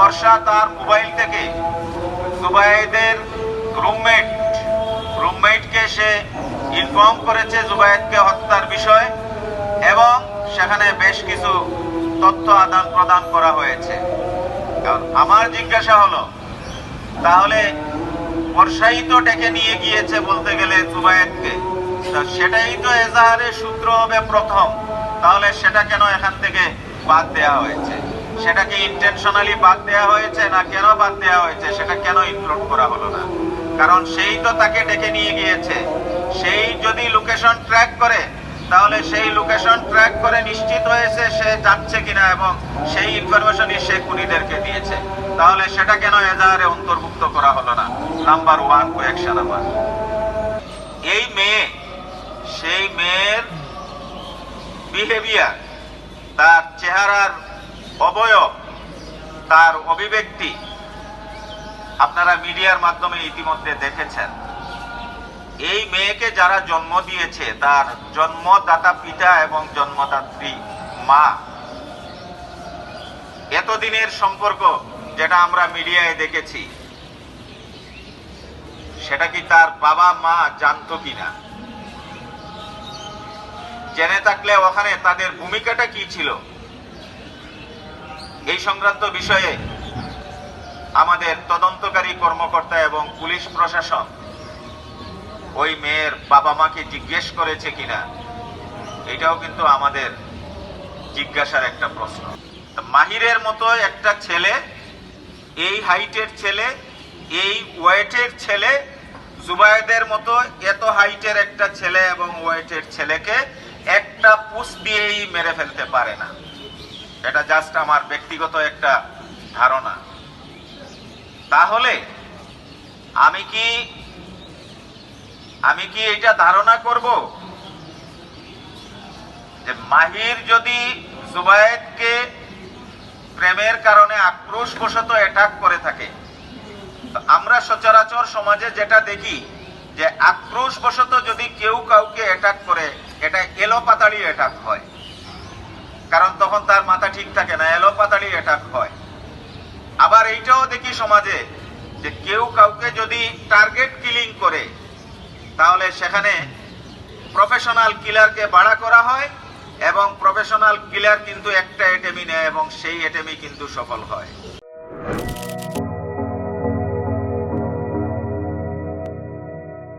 বর্ষা তার মোবাইল থেকে। জুবায়েদের রুমমেট রুমমেটকে সে ইনফর্ম করেছে জুবাইদকে হত্যার বিষয় এবং সেখানে বেশ কিছু তথ্য আদান প্রদান করা হয়েছে। কারণ আমার জিজ্ঞাসা হলো, তাহলে বর্ষাই তো ডেকে নিয়ে গিয়েছে বলতে গেলে জুবায়েদকে। সেটাই তো এজাহারের সূত্র হবে প্রথম। তাহলে সেটা কেন এখান থেকে বাদ দেওয়া হয়েছে? সেটাকে ইন্টেনশনালি বাদ দেওয়া হয়েছে না কেন বাদ দেওয়া হয়েছে? সেটা কেন ইনক্লুড করা হলো না? কারণ সেই তো তাকে ডেকে নিয়ে গিয়েছে। সেই যদি লোকেশন ট্র্যাক করে, তাহলে সেই লোকেশন ট্র্যাক করে নিশ্চিত হয়েছে সে যাচ্ছে কিনা এবং সেই ইনফরমেশনই সে খুনিদেরকে দিয়েছে। তাহলে সেটা কেন এজাহারে অন্তর্ভুক্ত করা হলো না? নাম্বার ওয়ান কোয়েকশন আমার। এই মেয়ে, সেই মেয়ের বিহেভিয়ার তার চেহারার অবয়ব, তার অভিব্যক্তি আপনারা মিডিয়ার মাধ্যমে ইতিমধ্যে দেখেছেন। এই মেয়েকে যারা জন্ম দিয়েছে, তার জন্মদাতা পিতা এবং জন্মদাত্রী মা। এতদিনের সম্পর্ক যেটা আমরা মিডিয়ায় দেখেছি, সেটা কি তার বাবা মা জানতো কিনা? জেনে থাকলে ওখানে তাদের ভূমিকাটা কি ছিল? এই সংক্রান্ত বিষয়ে আমাদের তদন্তকারী কর্মকর্তা এবং পুলিশ প্রশাসন ওই মেয়ের বাবা মাকে জিজ্ঞেস করেছে কিনা, এটাও কিন্তু আমাদের জিজ্ঞাসার একটা প্রশ্ন। মাহিরের মতো একটা ছেলে, এই হাইটের ছেলে, এই ওয়েটের ছেলে, জুবায়েদের মতো এত হাইটের একটা ছেলে এবং ওয়েটের ছেলেকে একটা পুষ দিয়েই মেরে ফেলতে পারে না। এটা জাস্ট আমার ব্যক্তিগত একটা ধারণা। তাহলে, আমি কি আমি কি এটা ধারণা করব? যে মাহির যদি জুবায়েদকে প্রেমের কারণে আক্রোশবশত অ্যাটাক করে থাকে আমরা সচরাচর সমাজে যেটা দেখি, যে আক্রোশবশত যদি কেউ কাউকে অ্যাটাক করে, এটা এলো পাতাড়ি অ্যাটাক হয়। তখন তার মাথা ঠিক থাকে না এলো পাতাড়ি অ্যাটাক হয়। আবার এইটাও দেখি সমাজে যে কেউ কাউকে যদি টার্গেট কিলিং করে, তাহলে সেখানে প্রফেশনাল কিলারকে বাড়া করা হয় এবং প্রফেশনাল কিলার কিন্তু একটা এটেমি নেয় এবং সেই এটেমি কিন্তু সফল হয়।